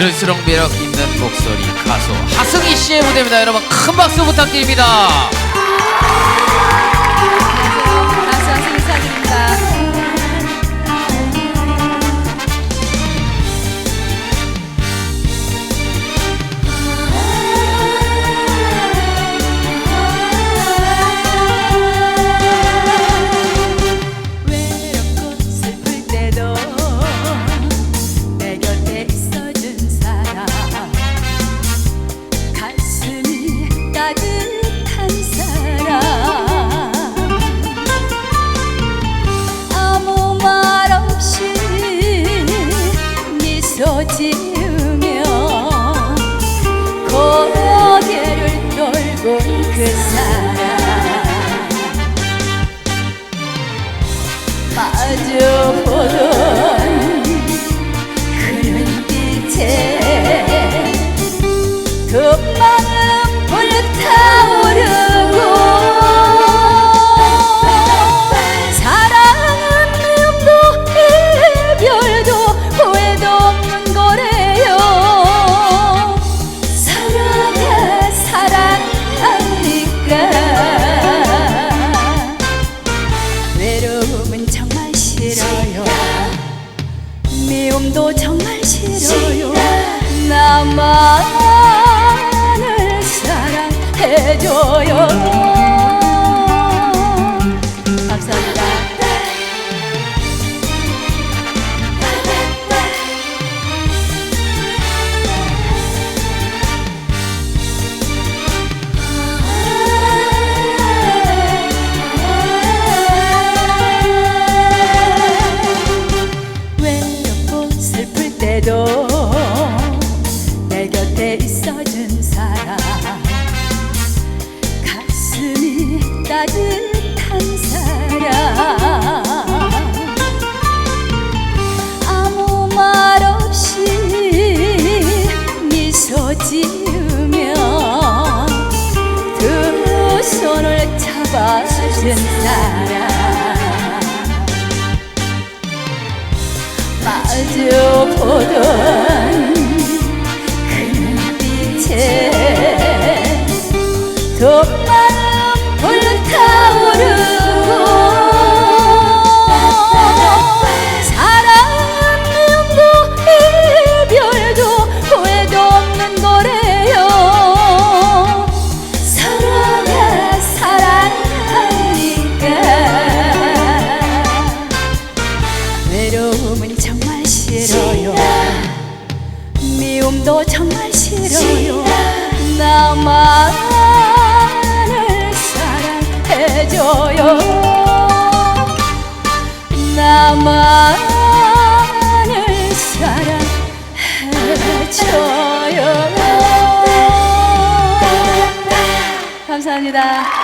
들을수록 매력 있는 목소리 가수 하승희 씨의 무대입니다. 여러분 큰 박수 부탁드립니다. 지으며 고개를 돌고 그 사람. 마주보던 정말 싫어요. 나만을 사랑해줘요 따뜻한 사람 아무 말 없이 미소 지으며 두 손을 잡아준 사람 마주 보던 그 눈빛에 미움도 정말 싫어요. 나만을 사랑해줘요. 나만을 사랑해줘요. 감사합니다